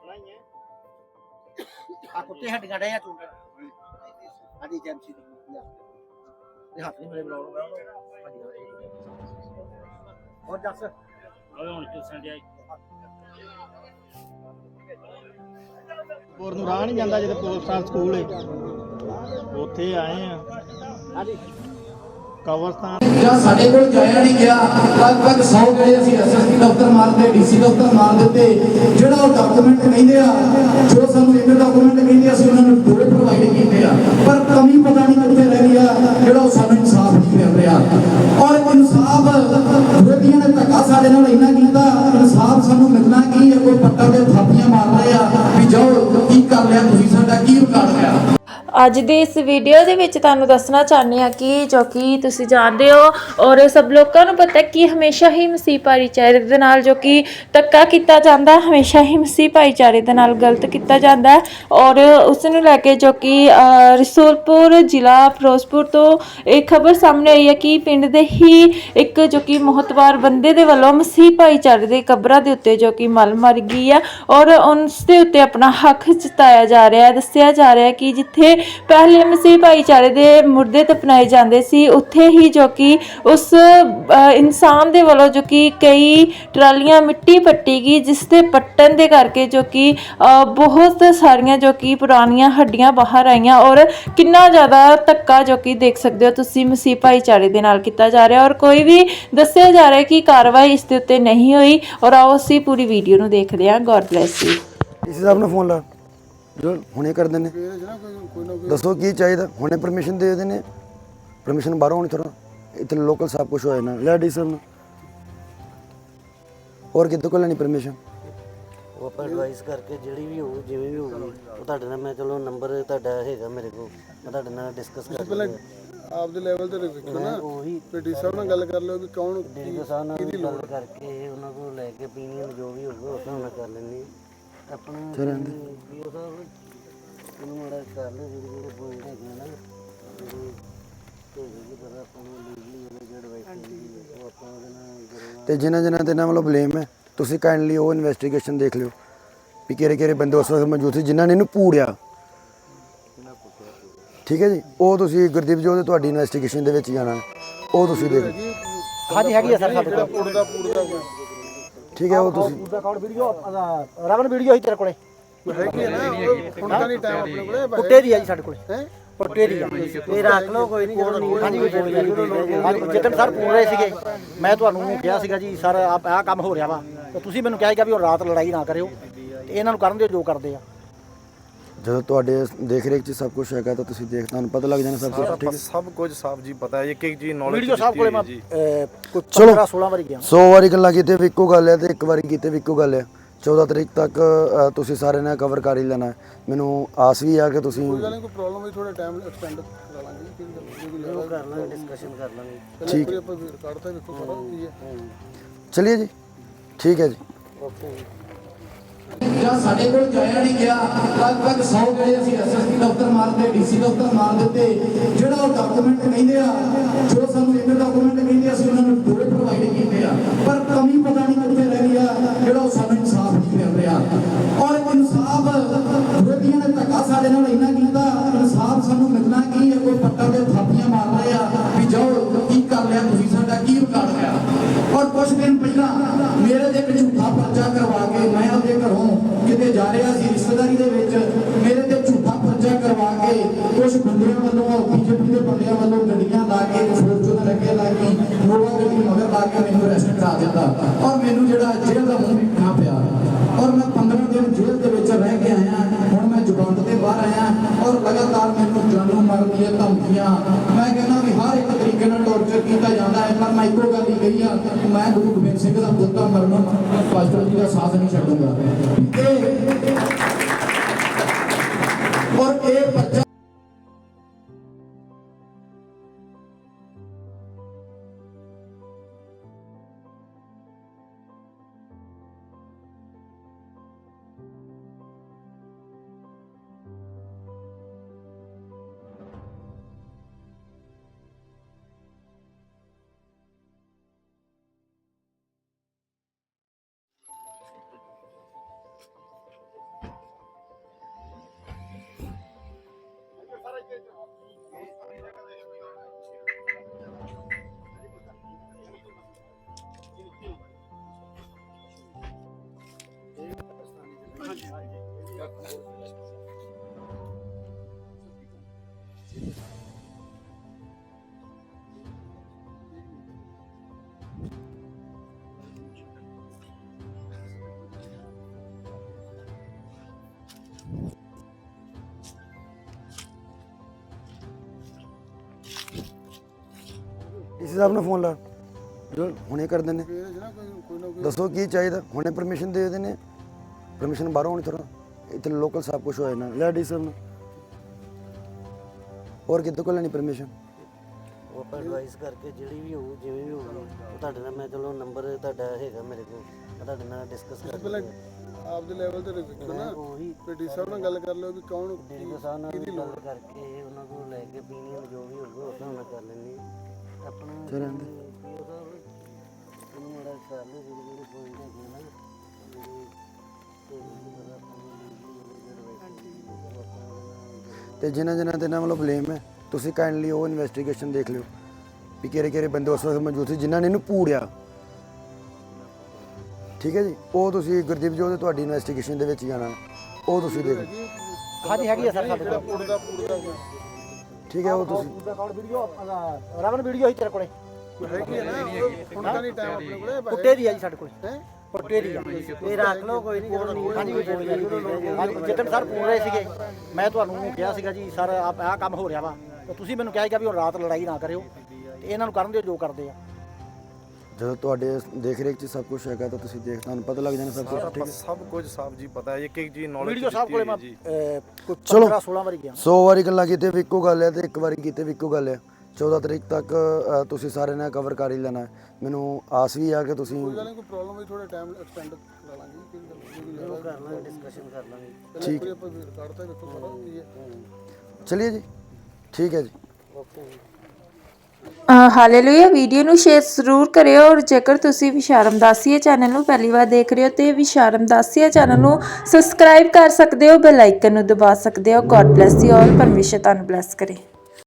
ਆਪਣਾ ਹੀ ਹੈ ਆ ਕੁੱਤੇ ਹੱਡੀਆਂ ਡੇ ਆ ਚੁੰਡੇ ਆਦੀ ਜੈਮਸੀ ਦੀ ਇਹ ਹੱਥ ਨਹੀਂ ਮੇਰੇ ਬਲਾਉਣਾ ਹੋਰ ਦੱਸ। ਉਹ ਹੁਣ ਚੂਸਣ ਜਾਈ ਹੋਰ ਨੂੰ ਰਾਹ ਨਹੀਂ ਜਾਂਦਾ ਜਿੱਥੇ ਪੁਲਿਸ ਸਕੂਲ ਹੈ ਉੱਥੇ ਆਏ ਆ। ਹਾਂਜੀ। ਕਬਰਸਤਾਨ ਜਾਂ ਸਾਡੇ ਕੋਲ ਜਾਇਆ ਨਹੀਂ ਗਿਆ, ਲਗਭਗ 100 ਗਏ ਅਸੀਂ ਐਸਐਸਪੀ ਦਫ਼ਤਰ ਮਾਰਦੇ ਡੀਸੀ ਦਫ਼ਤਰ ਮਾਰ ਦਿੱਤੇ ਜਿਹੜਾ ਉਹ ਡਾਕੂਮੈਂਟ ਕਹਿੰਦੇ ਆ ਜੋ ਸਾਨੂੰ ਇੱਕ ਡਾਕੂਮੈਂਟ ਕਹਿੰਦੇ ਅਸੀਂ ਉਹਨਾਂ ਨੂੰ ਦੋ ਪ੍ਰੋਵਾਈਡ ਕੀਤੇ ਆ। ਪਰ ਕਮੀ ਪਤਾ ਨਹੀਂ ਕਿੱਥੇ ਰਹਿ ਗਈ ਆ, ਜਿਹੜਾ ਉਹ ਸਾਨੂੰ ਇਨਸਾਫ ਨਹੀਂ ਮਿਲ ਰਿਹਾ। ਔਰ ਇਨਸਾਫ ਵਿਰੋਧੀਆਂ ਨੇ ਧੱਕਾ ਸਾਡੇ ਨਾਲ ਇੰਨਾ ਕੀਤਾ, ਇਨਸਾਫ ਸਾਨੂੰ ਮਿਲਣਾ ਕੀ ਹੈ ਕੋਈ ਪੱਟਾ ਤੇ ਥਾਪੀਆਂ ਮਾਰ ਰਹੇ ਆ, ਵੀ ਜਾਓ, ਕੀ ਕਰ ਲਿਆ ਤੁਸੀਂ ਸਾਡਾ, ਕੀ ਵਿਗਾੜ ਲਿਆ? ਅੱਜ ਦੀ ਇਸ ਵੀਡੀਓ ਦੇ ਵਿੱਚ ਤੁਹਾਨੂੰ ਦੱਸਣਾ ਚਾਹੁੰਦੇ ਹਾਂ ਕਿ ਜੋ ਕਿ ਤੁਸੀਂ ਜਾਣਦੇ ਹੋ ਔਰ ਸਭ ਲੋਕਾਂ ਨੂੰ ਪਤਾ ਕਿ ਹਮੇਸ਼ਾ ਹੀ ਮਸੀਹ ਭਾਈਚਾਰੇ ਦੇ ਨਾਲ ਜੋ ਕਿ ਧੱਕਾ ਕੀਤਾ ਜਾਂਦਾ ਹਮੇਸ਼ਾ ਹੀ ਮਸੀਹ ਭਾਈਚਾਰੇ ਦੇ ਨਾਲ ਗਲਤ ਕੀਤਾ ਜਾਂਦਾ ਔਰ ਉਸ ਨੂੰ ਲੈ ਕੇ ਜੋ ਕਿ ਅ, ਰਸੂਲਪੁਰ ਜ਼ਿਲ੍ਹਾ ਫਿਰੋਜ਼ਪੁਰ ਤੋਂ ਇਹ ਖਬਰ ਸਾਹਮਣੇ ਆਈ ਹੈ ਕਿ ਪਿੰਡ ਦੇ ਹੀ ਇੱਕ ਜੋ ਕਿ ਮਹਤਵਾਰ ਬੰਦੇ ਦੇ ਵੱਲੋਂ ਮਸੀਹ ਭਾਈਚਾਰੇ ਦੇ ਕਬਰਾਂ ਦੇ ਉੱਤੇ ਜੋ ਕਿ ਮਲ ਮਰ ਗਈ ਹੈ ਔਰ ਉਸ ਦੇ ਉੱਤੇ ਆਪਣਾ ਹੱਕ ਜਤਾਇਆ ਜਾ ਰਿਹਾ ਹੈ ਦੱਸਿਆ ਜਾ ਰਿਹਾ ਹੈ ਕਿ ਜਿੱਥੇ ਪਹਿਲੇ ਮਸੀਹ ਭਾਈਚਾਰੇ ਦੇ ਮੁਰਦੇ ਦਫਨਾਏ ਜਾਂਦੇ ਸੀ। ਉੱਥੇ ਹੀ ਜੋ ਕਿ ਉਸ ਇਨਸਾਨ ਦੇ ਵੱਲੋਂ ਜੋ ਕਿ ਕਈ ਟਰਾਲੀਆਂ ਮਿੱਟੀ ਪੱਟੀ ਗਈ, ਜਿਸ ਦੇ ਪੱਟਣ ਦੇ ਕਰਕੇ ਜੋ ਕਿ ਬਹੁਤ ਸਾਰੀਆਂ ਜੋ ਕਿ ਪੁਰਾਣੀਆਂ ਹੱਡੀਆਂ ਬਾਹਰ ਆਈਆਂ ਔਰ ਕਿੰਨਾ ਜ਼ਿਆਦਾ ਧੱਕਾ ਜੋ ਕਿ ਦੇਖ ਸਕਦੇ ਹੋ ਤੁਸੀਂ ਮਸੀਹ ਭਾਈਚਾਰੇ ਦੇ ਨਾਲ ਕੀਤਾ ਜਾ ਰਿਹਾ। ਔਰ ਕੋਈ ਵੀ ਦੱਸਿਆ ਜਾ ਰਿਹਾ ਕਿ ਕਾਰਵਾਈ ਇਸ ਦੇ ਉੱਤੇ ਨਹੀਂ ਹੋਈ। ਔਰ ਆਓ ਅਸੀਂ ਪੂਰੀ ਵੀਡੀਓ ਨੂੰ ਦੇਖਦੇ ਹਾਂ। ਗੋਡ ਬlesਸ ਯੂ ਇਸੇ ਸਾਹਿਬ ਨੂੰ ਫੋਨ ਲਾ। ਜੋ ਹੁਣੇ ਕਰ ਦਿੰਦੇ। ਦੱਸੋ ਕੀ ਚਾਹੀਦਾ? ਹੁਣੇ ਪਰਮਿਸ਼ਨ ਦੇ ਦੇਣੇ ਪਰਮਿਸ਼ਨ ਬਾਹਰੋਂ ਹੋਣੀ ਥੋੜਾ ਇੱਥੇ ਲੋਕਲ ਸਭ ਕੁਝ ਹੋਇਆ ਨਾ ਲੈ ਡੀ ਸਾਹਿਬ ਨੂੰ। ਹੋਰ ਕਿਤੇ ਕੋਲ ਲੈਣੀ ਪਰਮਿਸ਼ਨ ਉਹ ਆਪਾਂ ਐਡਵਾਈਸ ਕਰਕੇ ਜਿਹੜੀ ਵੀ ਹੋਊ ਜਿਵੇਂ ਵੀ ਹੋਊਗੀ ਉਹ ਤੁਹਾਡੇ ਨਾਲ ਮੈਂ ਚਲੋ ਨੰਬਰ ਤੁਹਾਡਾ ਹੈਗਾ ਮੇਰੇ ਕੋਲ। ਮੈਂ ਤੁਹਾਡੇ ਨਾਲ ਡਿਸਕਸ ਕਰ ਲਵਾਂਗਾ। ਆਪਦੇ ਲੈਵਲ ਤੇ ਵੇਖੋ ਨਾ। ਉਹੀ ਪੀਟੀ ਸਾਹਿਬ ਨਾਲ ਗੱਲ ਕਰ ਲਿਓ ਵੀ ਕੌਣ ਡੀਡੀਓ ਸਾਹਿਬ ਨਾਲ ਗੱਲ ਕਰਕੇ ਉਹਨਾਂ ਕੋਲ ਲੈ ਕੇ opinion ਜੋ ਵੀ ਹੋਊਗਾ ਉਸ ਨਾਲ ਕਰ ਲੈਣੀ ਆਪਣਾ ਡੀਡੀਓ ਸਾਹਿਬ ਇਹਨੂੰ ਮਾੜਾ ਕਰ ਲਓ ਜਿਹੜੇ ਜਿਹੜੇ ਪੁਆਇੰਟ ਹੈਗੇ ਨਾ ਜਿਹੜੇ ਤੇ ਜੀ ਪਰ ਆਪਾਂ ਨੂੰ ਲੀਗਲੀ ਉਹਨੇ ਜਿਹੜਾ ਐਡਵਾਈਸ ਚਾਹੀਦੀ ਹੈ ਉਹ ਆਪਾਂ ਉਹਦੇ ਨਾਲ ਜ਼ਰੂਰ ਤੇ ਜਿਨ੍ਹਾਂ ਜਿਨ੍ਹਾਂ ਤੇ ਇਹਨਾਂ ਵੱਲੋਂ ਬਲੇਮ ਹੈ ਤੁਸੀਂ ਕਾਈਂਡਲੀ ਉਹ ਇਨਵੈਸਟੀਗੇਸ਼ਨ ਦੇਖ ਲਿਓ ਵੀ ਕਿਹੜੇ ਕਿਹੜੇ ਬੰਦੇ ਉਸ ਵਕਤ ਮੌਜੂਦ ਸੀ ਜਿਨ੍ਹਾਂ ਨੇ ਇਹਨੂੰ ਪੂੜਿਆ। ਠੀਕ ਹੈ ਜੀ? ਉਹ ਤੁਸੀਂ ਗੁਰਦੀਪ ਜੀ ਉਹਦੇ ਤੁਹਾਡੀ ਇਨਵੈਸਟੀਗੇਸ਼ਨ ਦੇ ਵਿੱਚ ਜਾਣਾ ਉਹ ਤੁਸੀਂ ਦੇਖ ਲਓ। ਹਾਂਜੀ ਹੈਗੀ ਆ ਸਰ ਸਾਡੇ ਕੋਲ। ਪੁੱਟਦਾ ਪੁੱਟਦਾ ਕੋਈ। ਠੀਕ ਹੈ ਉਹ ਤੁਸੀਂ ਉਹਦਾ ਅਕਾਊਂਟ ਵੀਡੀਓ ਰਵਨ ਵੀਡੀਓ ਹੀ ਤੇਰੇ ਕੋਲੇ। ਹੈਗੀ ਹੈ ਨਾ ਉਹ ਹੁਣ ਤਾਂ ਨਹੀਂ ਟਾਈਮ ਆਪਣੇ ਕੋਲੇ ਪੁੱਟੇ ਦੀ ਆ ਜੀ ਸਾਡੇ ਕੋਲੇ। ਹੈ? ਪੁੱਟੇ ਦੀ ਆ। ਇਹ ਰੱਖ ਲਓ ਕੋਈ ਨਹੀਂ ਹਾਂਜੀ ਕੋਈ ਨਹੀਂ ਹਾਂਜੀ ਜਿੱਦਣ ਸਰ ਪੂਰ ਰਹੇ ਸੀਗੇ ਮੈਂ ਤੁਹਾਨੂੰ ਕਿਹਾ ਸੀਗਾ ਜੀ ਸਰ ਆਹ ਕੰਮ ਹੋ ਰਿਹਾ ਵਾ। ਤੇ ਤੁਸੀਂ ਮੈਨੂੰ ਕਿਹਾ ਸੀਗਾ ਵੀ ਉਹ ਰਾਤ ਲੜਾਈ ਨਾ ਕਰਿਓ। ਤੇ ਇਹਨਾਂ ਨੂੰ ਕਰਨ ਦਿਓ ਜੋ ਕਰਦੇ ਆ। ਜਦੋਂ ਤੁਹਾਡੇ ਦੇਖ ਰੇਖ 'ਚ ਸਭ ਕੁਝ ਹੈਗਾ ਤਾਂ ਤੁਸੀਂ ਦੇਖ ਤੁਹਾਨੂੰ ਪਤਾ ਲੱਗ ਜਾਣਾ ਸਭ ਕੁਝ ਠੀਕ ਹੈ? ਸਭ ਕੁਝ ਸਾਹਿਬ ਜੀ ਪਤਾ ਹੈ ਇੱਕ ਇੱਕ ਚੀਜ਼ ਨੌਲੇਜ ਵੀਡੀਓ ਸਾਹਿਬ ਕੋਲੇ ਮੈਂ ਚਲੋ। 15 16 ਵਾਰੀ ਗਿਆ 100 ਵਾਰੀ ਗੱਲਾਂ ਕੀਤੇ ਵੀ ਇੱਕੋ ਗੱਲ ਹੈ ਤੇ ਇੱਕ ਵਾਰੀ ਕੀਤੇ ਵੀ ਇੱਕੋ ਗੱਲ ਹੈ। 14 ਤਰੀਕ ਤੱਕ ਤੁਸੀਂ ਸਾਰੇ ਨੇ ਕਵਰ ਕਰ ਹੀ ਲੈਣਾ। ਮੈਨੂੰ ਆਸ ਵੀ ਆ ਕਿ ਤੁਸੀਂ ਕੋਈ ਗੱਲ ਨਹੀਂ ਕੋਈ ਪ੍ਰੋਬਲਮ ਹੋਈ ਥੋੜਾ ਟਾਈਮ ਐਕਸਟੈਂਡ ਕਰਾ ਲਾਂਗੇ ਉਹ ਕਰ ਲਾਂਗੇ ਡਿਸਕਸ਼ਨ ਕਰ ਲਾਂਗੇ। ਵਾਰੀ ਆਪਾਂ ਰਿਕਾਰਡ ਤਾਂ ਵੇਖੋ ਸਾਰਾ ਕੀ ਹੈ। ਚਲਿਏ ਜੀ। ਠੀਕ ਹੈ ਜੀ। ਓਕੇ ਜਾਂ ਸਾਡੇ ਕੋਲ ਜਾਇਆ ਨਹੀਂ ਗਿਆ, ਲਗਭਗ 100 ਗਏ ਅਸੀਂ ਐਸਐਸਪੀ ਦਫ਼ਤਰ ਮਾਰਦੇ ਡੀਸੀ ਦਫ਼ਤਰ ਮਾਰ ਦਿੱਤੇ। ਜਿਹੜਾ ਉਹ ਡਾਕੂਮੈਂਟ ਕਹਿੰਦੇ ਆ ਜੋ ਸਾਨੂੰ ਇੱਕ ਡਾਕੂਮੈਂਟ ਕਹਿੰਦੇ ਅਸੀਂ ਉਹਨਾਂ ਨੂੰ ਦੋ ਪ੍ਰੋਵਾਈਡ ਕੀਤੇ ਆ। ਪਰ ਕਮੀ ਪਤਾ ਨਹੀਂ ਕਿੱਥੇ ਰਿਸ਼ਤੇਦਾਰੀ ਦੇ ਵਿੱਚ ਮੇਰੇ ਤੇ ਝੂਠਾ ਪਰਚਾ ਕਰਵਾ ਕੇ ਕੁਝ ਬੰਦਿਆਂ ਵੱਲੋਂ, ਬੀਜੇਪੀ ਦੇ ਬੰਦਿਆਂ ਵੱਲੋਂ ਗੱਡੀਆਂ ਲਾ ਕੇ ਫੋਰਚੂਨਰ ਅੱਗੇ ਲਾ ਕੇ ਨੋਵਾ ਗੱਡੀ ਮਗਰ ਲਾ ਕੇ ਮੈਨੂੰ ਅਰੈਸਟ ਕਰਾ ਦਿੱਤਾ। ਔਰ ਮੈਨੂੰ ਜਿਹੜਾ ਜੇਲ੍ਹ ਦਾ ਮੂੰਹ ਵੇਖਣਾ ਪਿਆ, ਔਰ ਮੈਂ 15 ਦਿਨ ਜੇਲ੍ਹ ਦੇ ਵਿੱਚ ਰਹਿ ਕੇ ਆਇਆ, ਹੁਣ ਮੈਂ ਜ਼ੁਬਾਨ ਤੇ ਬਾਹਰ ਆਇਆ, ਔਰ ਲਗਾਤਾਰ ਮੈਨੂੰ ਜਾਨੋਂ ਮਾਰਨ ਦੀਆਂ ਧਮਕੀਆਂ। ਮੈਂ ਕਹਿੰਦਾ ਵੀ ਹਰ ਇੱਕ ਤਰੀਕੇ ਨਾਲ ਟੌਰਚਰ ਕੀਤਾ ਜਾਂਦਾ ਹੈ, ਪਰ ਮੈਂ ਇੱਕੋ ਗੱਲ ਹੀ ਕਹੀ ਆ, ਮੈਂ ਗੁਰੂ ਗੋਬਿੰਦ ਸਿੰਘ ਦਾ ਪੁੱਤਾਂ ਮਰਨ, ਪਾਸਟਰ ਜੀ ਦਾ ਸਾਥ ਨਹੀਂ ਛੱਡੂੰਗਾ। ਇਹ ਔਰ ਇਹ ਬੱਚਾ ਇਸ ਸਾਹਿਬ ਨੂੰ ਫੋਨ ਲਾ। ਜੋ ਹੁਣੇ ਕਰ ਦਿੰਦੇ ਫੇਰ ਦੱਸੋ ਕੀ ਚਾਹੀਦਾ? ਹੁਣੇ ਪਰਮਿਸ਼ਨ ਦੇ ਦੇਣੇ ਪਰਮਿਸ਼ਨ ਬਾਹਰੋਂ ਹੋਣੀ ਥੋੜਾ ਇੱਥੇ ਲੋਕਲ ਸਭ ਕੁਝ ਹੋਇਆ ਨਾ। ਲੈ ਡੀ ਸਾਹਿਬ ਨੂੰ। ਹੋਰ ਕਿੱਥੇ ਕੋਲ ਲੈਣੀ ਪਰਮਿਸ਼ਨ ਉਹ ਆਪਾਂ ਐਡਵਾਈਸ ਕਰਕੇ ਜਿਹੜੀ ਵੀ ਹੋਊ ਜਿਵੇਂ ਵੀ ਹੋਊ ਤੁਹਾਡੇ ਨਾਲ ਮੈਂ ਚਲੋ ਨੰਬਰ ਤੁਹਾਡਾ ਹੈਗਾ ਮੇਰੇ ਕੋਲ। ਮੈਂ ਤੁਹਾਡੇ ਨਾਲ ਡਿਸਕਸ ਕਰ ਪਹਿਲਾਂ ਆਪਦੇ ਲੈਵਲ ਤੇ ਵੇਖੋ ਨਾ। ਉਹੀ ਫਿਰ ਡੀ ਸਾਹਿਬ ਨਾਲ ਗੱਲ ਕਰ ਲਿਓ ਵੀ ਕੌਣ ਡੀਡੀਓ ਸਾਹਿਬ ਨਾਲ ਗੱਲ ਕਰਕੇ ਉਹਨਾਂ ਕੋਲ ਲੈ ਕੇ opinion ਜੋ ਵੀ ਹੋਊਗਾ ਉਸ ਨਾਲ ਕਰ ਲੈਣੀ ਆਪਣਾ ਡੀਡੀਓ ਸਾਹਿਬ ਉਹਨੂੰ ਮਾੜਾ ਕਰ ਲਓ ਜਿਹੜੇ ਜਿਹੜੇ ਪੁਆਇੰਟ ਹੈਗੇ ਨਾ। ਜਿਹੜੇ ਤੇ ਜਿਨ੍ਹਾਂ ਜਿਨ੍ਹਾਂ ਤੇ ਨਾ ਵੱਲੋਂ ਬਲੇਮ ਹੈ ਤੁਸੀਂ ਕਾਈਂਡਲੀ ਉਹ ਇਨਵੈਸਟੀਗੇਸ਼ਨ ਦੇਖ ਲਿਓ ਵੀ ਕਿਹੜੇ ਕਿਹੜੇ ਬੰਦੇ ਉਸ ਵਕਤ ਮੌਜੂਦ ਸੀ ਜਿਨ੍ਹਾਂ ਨੇ ਇਹਨੂੰ ਪੂੜਿਆ। ਠੀਕ ਹੈ ਜੀ? ਉਹ ਤੁਸੀਂ ਗੁਰਦੀਪ ਜੀ ਉਹਦੇ ਤੁਹਾਡੀ ਇਨਵੈਸਟੀਗੇਸ਼ਨ ਦੇ ਵਿੱਚ ਜਾਣਾ ਉਹ ਤੁਸੀਂ ਦੇਖ ਲਓ। ਹਾਂਜੀ ਹੈਗੀ ਆ ਸਰ ਸਾਡੇ ਕੋਲ। ਪੁੱਟਦਾ ਪੁੱਟਦਾ ਠੀਕ ਹੈ ਉਹ ਤੁਸੀਂ। Record video? ਰਵਨ ਵੀਡੀਓ ਹੀ ਤੇਰੇ ਕੋਲੇ। ਹੈਗੀ ਹੈ ਨਾ ਹੁਣ ਤਾਂ ਨਹੀਂ ਟਾਈਮ ਆਪਣੇ ਕੋਲੇ ਪੁੱਟੇ ਦੀ ਆ ਜੀ ਸਾਡੇ ਕੋਲ। ਹੈ? ਪੁੱਟੇ ਦੀ ਆ। ਇਹ ਰੱਖ ਲਓ ਕੋਈ ਨਹੀਂ ਜਦੋਂ ਹਾਂਜੀ ਕੋਈ ਨਹੀਂ ਹਾਂਜੀ ਜਿੱਦਣ ਸਰ ਪੂਰ ਰਹੇ ਸੀਗੇ ਮੈਂ ਤੁਹਾਨੂੰ ਕਿਹਾ ਸੀਗਾ ਜੀ ਸਰ ਆਪ ਆਹ ਕੰਮ ਹੋ ਰਿਹਾ ਵਾ। ਤੇ ਤੁਸੀਂ ਮੈਨੂੰ ਕਿਹਾ ਸੀਗਾ ਵੀ ਹੁਣ ਰਾਤ ਲੜਾਈ ਨਾ ਕਰਿਓ ਤੇ ਇਹਨਾਂ ਨੂੰ ਕਰਨ ਦਿਓ ਜੋ ਕਰਦੇ ਆ। ਜਦੋਂ ਤੁਹਾਡੇ ਦੇਖ ਰੇਖ 'ਚ ਸਭ ਕੁਝ ਹੈਗਾ ਤਾਂ ਤੁਸੀਂ ਦੇਖ ਤੁਹਾਨੂੰ ਪਤਾ ਲੱਗ ਜਾਣਾ ਸਭ ਕੁਝ ਠੀਕ ਹੈ? ਸਭ ਕੁਝ ਸਾਹਿਬ ਜੀ ਪਤਾ ਹੈ ਇੱਕ ਇੱਕ ਜੀ ਨੌਲੇਜ ਵੀਡੀਓ ਸਾਹਿਬ ਕੋਲੇ ਮੈਂ ਅਹ, ਕੋਈ ਚਲੋ। 15 16 ਵਾਰੀ ਗਿਆ। 100 ਵਾਰੀ ਗੱਲਾਂ ਕੀਤੇ ਵੀ ਇੱਕੋ ਗੱਲ ਹੈ ਤੇ ਇੱਕ ਵਾਰੀ ਕੀਤੇ ਵੀ ਇੱਕੋ ਗੱਲ ਹੈ। 14 ਤਰੀਕ ਤੱਕ ਅ, ਤੁਸੀਂ ਸਾਰੇ ਨੇ ਕਵਰ ਕਰ ਹੀ ਲੈਣਾ ਹੈ। ਮੈਨੂੰ ਆਸ ਵੀ ਆ ਕਿ ਤੁਸੀਂ ਕੋਈ ਗੱਲ ਨਹੀਂ ਕੋਈ ਪ੍ਰੋਬਲਮ ਹੋਈ ਥੋੜਾ ਟਾਈਮ ਐਕਸਟੈਂਡ ਕਰਾ ਲਾਂਗੇ। ਕੋਈ ਗੱਲ ਨਹੀਂ ਕੋਈ ਲੈਵਲ ਕਰ ਲਾਂਗੇ ਡਿਸਕਸ਼ਨ ਕਰ ਲਾਂਗੇ। ਠੀਕ। ਹੈ ਆਪਾਂ ਰਿਕਾਰਡ ਤਾਂ ਵੇਖੋ ਸਾਰਾ ਕੀ ਹੈ। ਚਲਿਏ ਜੀ। ਠੀਕ ਹੈ ਜੀ। ਓਕੇ ਜੀ। ਹਾਲੇਲੂਇਆ ਵੀਡੀਓ ਨੂੰ ਸ਼ੇਅਰ ਜ਼ਰੂਰ ਕਰਿਓ ਔਰ ਜੇਕਰ ਤੁਸੀਂ ਵਿਸ਼ਾਰਮ ਦਾਸੀਆ ਚੈਨਲ ਨੂੰ ਪਹਿਲੀ ਵਾਰ ਦੇਖ ਰਹੇ ਹੋ ਤੇ ਵਿਸ਼ਾਰਮ ਦਾਸੀਆ ਚੈਨਲ ਨੂੰ ਸਬਸਕ੍ਰਾਈਬ ਕਰ ਸਕਦੇ ਹੋ ਬੈਲ ਆਈਕਨ ਨੂੰ ਦਬਾ ਸਕਦੇ ਹੋ। ਗੋਡ ਬlesਸ ਯੂ ਆਲ ਪਰਮੇਸ਼ਰ ਤੁਹਾਨੂੰ ਬlesਸ ਕਰੇ।